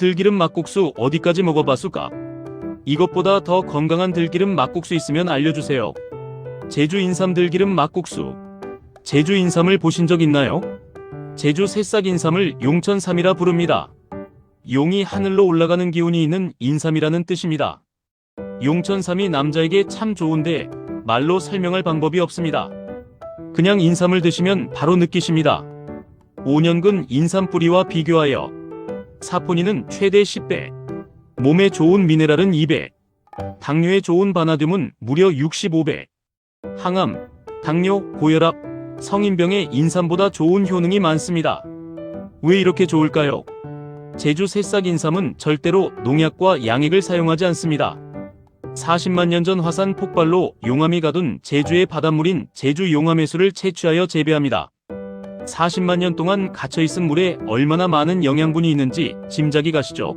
들기름 막국수 어디까지 먹어봤을까? 이것보다 더 건강한 들기름 막국수 있으면 알려주세요. 제주 인삼 들기름 막국수. 제주 인삼을 보신 적 있나요? 제주 새싹 인삼을 용천삼이라 부릅니다. 용이 하늘로 올라가는 기운이 있는 인삼이라는 뜻입니다. 용천삼이 남자에게 참 좋은데 말로 설명할 방법이 없습니다. 그냥 인삼을 드시면 바로 느끼십니다. 5년근 인삼 뿌리와 비교하여 사포닌은 최대 10배, 몸에 좋은 미네랄은 2배, 당뇨에 좋은 바나듐은 무려 65배, 항암, 당뇨, 고혈압, 성인병에 인삼보다 좋은 효능이 많습니다. 왜 이렇게 좋을까요? 제주 새싹 인삼은 절대로 농약과 양액을 사용하지 않습니다. 40만 년 전 화산 폭발로 용암이 가둔 제주의 바닷물인 제주 용암해수를 채취하여 재배합니다. 40만 년 동안 갇혀있은 물에 얼마나 많은 영양분이 있는지 짐작이 가시죠?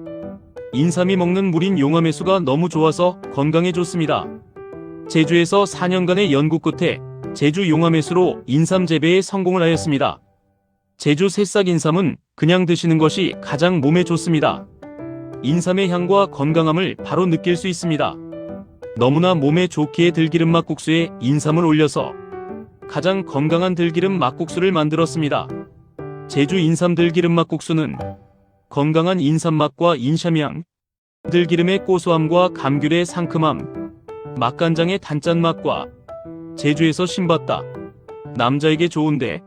인삼이 먹는 물인 용암해수가 너무 좋아서 건강에 좋습니다. 제주에서 4년간의 연구 끝에 제주 용암해수로 인삼 재배에 성공을 하였습니다. 제주 새싹 인삼은 그냥 드시는 것이 가장 몸에 좋습니다. 인삼의 향과 건강함을 바로 느낄 수 있습니다. 너무나 몸에 좋기에 들기름 막국수에 인삼을 올려서 가장 건강한 들기름 막국수를 만들었습니다. 제주 인삼 들기름 막국수는 건강한 인삼 맛과 인삼향, 들기름의 고소함과 감귤의 상큼함, 맛간장의 단짠 맛과 제주에서 신봤다. 남자에게 좋은데